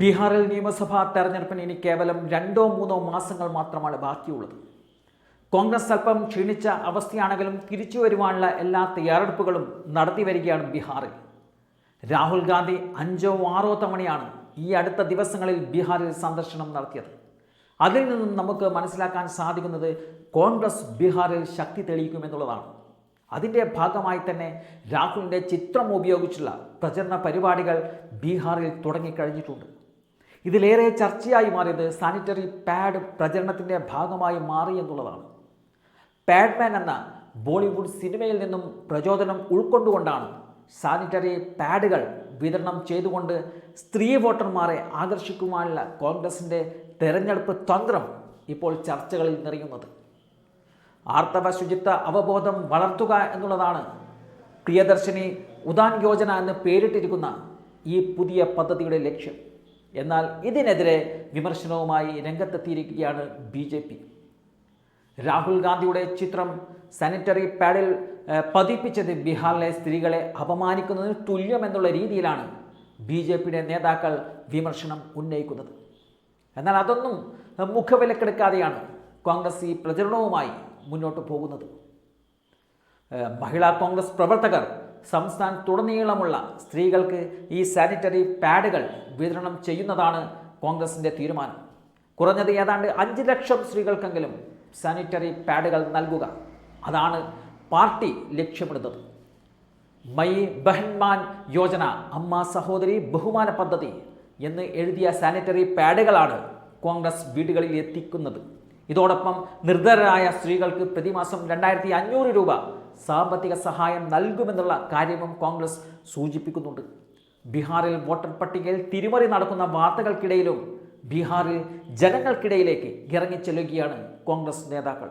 ബീഹാറിൽ നിയമസഭാ തെരഞ്ഞെടുപ്പിന് ഇനി കേവലം രണ്ടോ മൂന്നോ മാസങ്ങൾ മാത്രമാണ് ബാക്കിയുള്ളത്. കോൺഗ്രസ് അല്പം ക്ഷീണിച്ച അവസ്ഥയാണെങ്കിലും തിരിച്ചു വരുവാനുള്ള എല്ലാ തയ്യാറെടുപ്പുകളും നടത്തി വരികയാണ് ബീഹാറിൽ. രാഹുൽ ഗാന്ധി അഞ്ചോ ആറോ തവണയാണ് ഈ അടുത്ത ദിവസങ്ങളിൽ ബീഹാറിൽ സന്ദർശനം നടത്തിയത്. അതിൽ നിന്നും നമുക്ക് മനസ്സിലാക്കാൻ സാധിക്കുന്നത് കോൺഗ്രസ് ബീഹാറിൽ ശക്തി തെളിയിക്കുമെന്നുള്ളതാണ്. അതിന്റെ ഭാഗമായി തന്നെ രാഹുലിന്റെ ചിത്രം ഉപയോഗിച്ചുള്ള പ്രചരണ പരിപാടികൾ ബീഹാറിൽ തുടങ്ങിക്കഴിഞ്ഞിട്ടുണ്ട്. ഇതിലേറെ ചർച്ചയായി മാറിയത് സാനിറ്ററി പാഡ് പ്രചരണത്തിന്റെ ഭാഗമായി മാറി എന്നുള്ളതാണ്. പാഡ്മാൻ എന്ന ബോളിവുഡ് സിനിമയിൽ നിന്നും പ്രചോദനം ഉൾക്കൊണ്ടുകൊണ്ടാണ് സാനിറ്ററി പാഡുകൾ വിതരണം ചെയ്തുകൊണ്ട് സ്ത്രീ വോട്ടർമാരെ ആകർഷിക്കുവാനുള്ള കോൺഗ്രസിന്റെ തെരഞ്ഞെടുപ്പ് തന്ത്രം ഇപ്പോൾ ചർച്ചകളിൽ നിറയുന്നത്. ആർത്തവ ശുചിത്വ അവബോധം വളർത്തുക എന്നുള്ളതാണ് പ്രിയദർശിനി ഉദാൻ യോജന എന്ന് പേരിട്ടിരിക്കുന്ന ഈ പുതിയ പദ്ധതിയുടെ ലക്ഷ്യം. എന്നാൽ ഇതിനെതിരെ വിമർശനവുമായി രംഗത്തെത്തിയിരിക്കുകയാണ് ബി ജെ പി. രാഹുൽ ഗാന്ധിയുടെ ചിത്രം സാനിറ്ററി പാഡിൽ പതിപ്പിച്ചത് ബീഹാറിലെ സ്ത്രീകളെ അപമാനിക്കുന്നതിന് തുല്യമെന്നുള്ള രീതിയിലാണ് ബി ജെ പിയുടെ നേതാക്കൾ വിമർശനം ഉന്നയിക്കുന്നത്. എന്നാൽ അതൊന്നും മുഖവിലക്കെടുക്കാതെയാണ് കോൺഗ്രസ് ഈ പ്രചരണവുമായി മുന്നോട്ട് പോകുന്നത്. മഹിളാ കോൺഗ്രസ് പ്രവർത്തകർ സംസ്ഥാനത്തുടനീളമുള്ള സ്ത്രീകൾക്ക് ഈ സാനിറ്ററി പാഡുകൾ വിതരണം ചെയ്യുന്നതാണ് കോൺഗ്രസിന്റെ തീരുമാനം. കുറഞ്ഞത് ഏതാണ്ട് അഞ്ച് ലക്ഷം സ്ത്രീകൾക്കെങ്കിലും സാനിറ്ററി പാഡുകൾ നൽകുക. അതാണ് പാർട്ടി ലക്ഷ്യമിടുന്നത്. മൈ ബഹൻമാൻ യോജന അമ്മ സഹോദരി ബഹുമാന പദ്ധതി എന്ന് എഴുതിയ സാനിറ്ററി പാഡുകളാണ് കോൺഗ്രസ് വീടുകളിൽ എത്തിക്കുന്നത്. ഇതോടൊപ്പം നിർധരരായ സ്ത്രീകൾക്ക് പ്രതിമാസം രണ്ടായിരത്തി അഞ്ഞൂറ് രൂപ സാമ്പത്തിക സഹായം നൽകുമെന്നുള്ള കാര്യവും കോൺഗ്രസ് സൂചിപ്പിക്കുന്നുണ്ട്. ബീഹാറിൽ വോട്ടർ പട്ടികയിൽ തിരിമറി നടക്കുന്ന വാർത്തകൾക്കിടയിലും ബീഹാറിൽ ജനങ്ങൾക്കിടയിലേക്ക് ഇറങ്ങിച്ചെല്ലുകയാണ് കോൺഗ്രസ് നേതാക്കൾ.